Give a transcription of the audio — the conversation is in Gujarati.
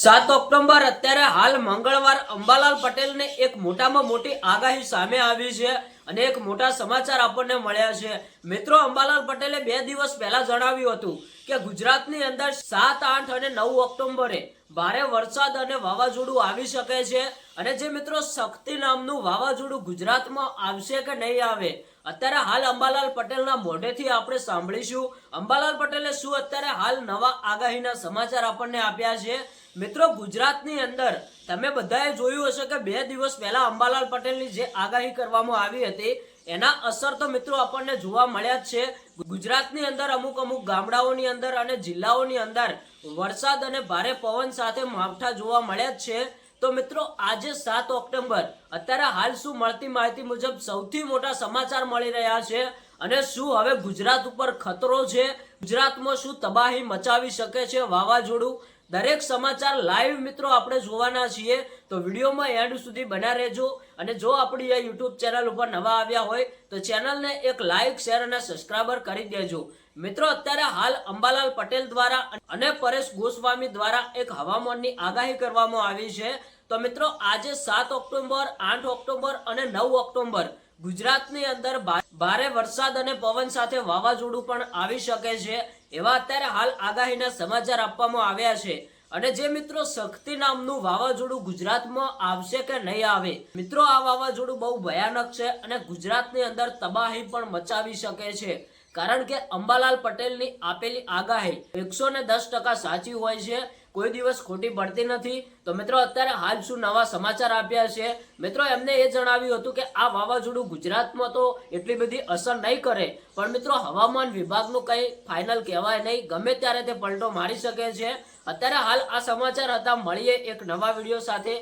સાત ઓક્ટોબર અત્યારે હાલ મંગળવાર અંબાલાલ પટેલને એક મોટામાં મોટી આગાહી સામે આવી છે અને એક મોટા સમાચાર આપણને મળ્યા છે. મિત્રો, અંબાલાલ પટેલે બે દિવસ પહેલા જણાવ્યું હતું કે ગુજરાતની અંદર સાત, આઠ અને નવ ઓક્ટોબરે ભારે વરસાદ અને વાવાઝોડું આવી શકે છે અને જે મિત્રો શક્તિ નામનું વાવાઝોડું ગુજરાતમાં આવશે કે નહીં આવે, અત્યારે હાલ અંબાલાલ પટેલના મોઢેથી આપણે સાંભળીશું. અંબાલાલ પટેલે શું અત્યારે હાલ નવા આગાહીના સમાચાર આપણને આપ્યા છે? મિત્રો, ગુજરાતની અંદર તમે બધાએ જોયું હશે કે બે દિવસ પહેલા અંબાલાલ પટેલની જે આગાહી કરવામાં આવી હતી, એના અસર તો મિત્રો આપણને જોવા મળ્યા જ છે. ગુજરાતની અંદર અમુક અમુક ગામડાઓની અંદર અને જિલ્લાઓની અંદર વરસાદ અને ભારે પવન સાથે માવઠા જોવા મળ્યા જ છે. તો મિત્રો, આજે સાત ઓક્ટોબર, અત્યારે હાલ શું મળતી માહિતી મુજબ સૌથી મોટા સમાચાર મળી રહ્યા છે અને શું હવે ગુજરાત ઉપર ખતરો છે? ગુજરાતમાં શું તબાહી મચાવી શકે છે? વાવાઝોડું દરેક સમાચાર લાઈવ મિત્રો આપણે જોવાના છીએ, તો વિડીયોમાં એન્ડ સુધી બના રહેજો. અને જો આપણી આ યુટ્યુબ ચેનલ ઉપર નવા આવ્યા હોય, તો ચેનલને એક લાઈક શેર અને સબસ્ક્રાઈબર કરી દેજો. મિત્રો, અત્યારે હાલ અંબાલાલ પટેલ દ્વારા અને પરેશ ગોસ્વામી દ્વારા એક હવામાનની આગાહી કરવામાં આવી છે. તો મિત્રો, આજે સાત ઓક્ટોબર, આઠ ઓક્ટોબર અને નવ ઓક્ટોબર ગુજરાતની અંદર ભારે વરસાદ અને પવન સાથે વાવાઝોડું પણ આવી શકે છે એવા અત્યારે હાલ આગાહીના સમાચાર આપવામાં આવ્યા છે. અને જે મિત્રો, શક્તિ નામનું વાવાઝોડું ગુજરાતમાં આવશે કે નહીં આવે? મિત્રો, આ વાવાઝોડું બહુ ભયાનક છે અને ગુજરાતની અંદર તબાહી પણ મચાવી શકે છે. કારણ કે અંબાલાલ પટેલની આપેલી આગાહી એકસો ને દસ ટકા સાચી હોય છે, કોઈ દિવસ ખોટી પડતી નથી. તો મિત્રો, અત્યારે હાલ શું નવા સમાચાર આપ્યા છે? મિત્રો, એમને એ જણાવ્યું હતું કે આ વાવાઝોડું ગુજરાતમાં તો એટલી બધી અસર નહીં કરે, પણ મિત્રો, હવામાન વિભાગનું કંઈ ફાઇનલ કહેવાય નહીં. ગમે ત્યારે તે પલટો મારી શકે છે. અત્યારે હાલ આ સમાચાર હતા. મળીએ એક નવા વીડિયો સાથે.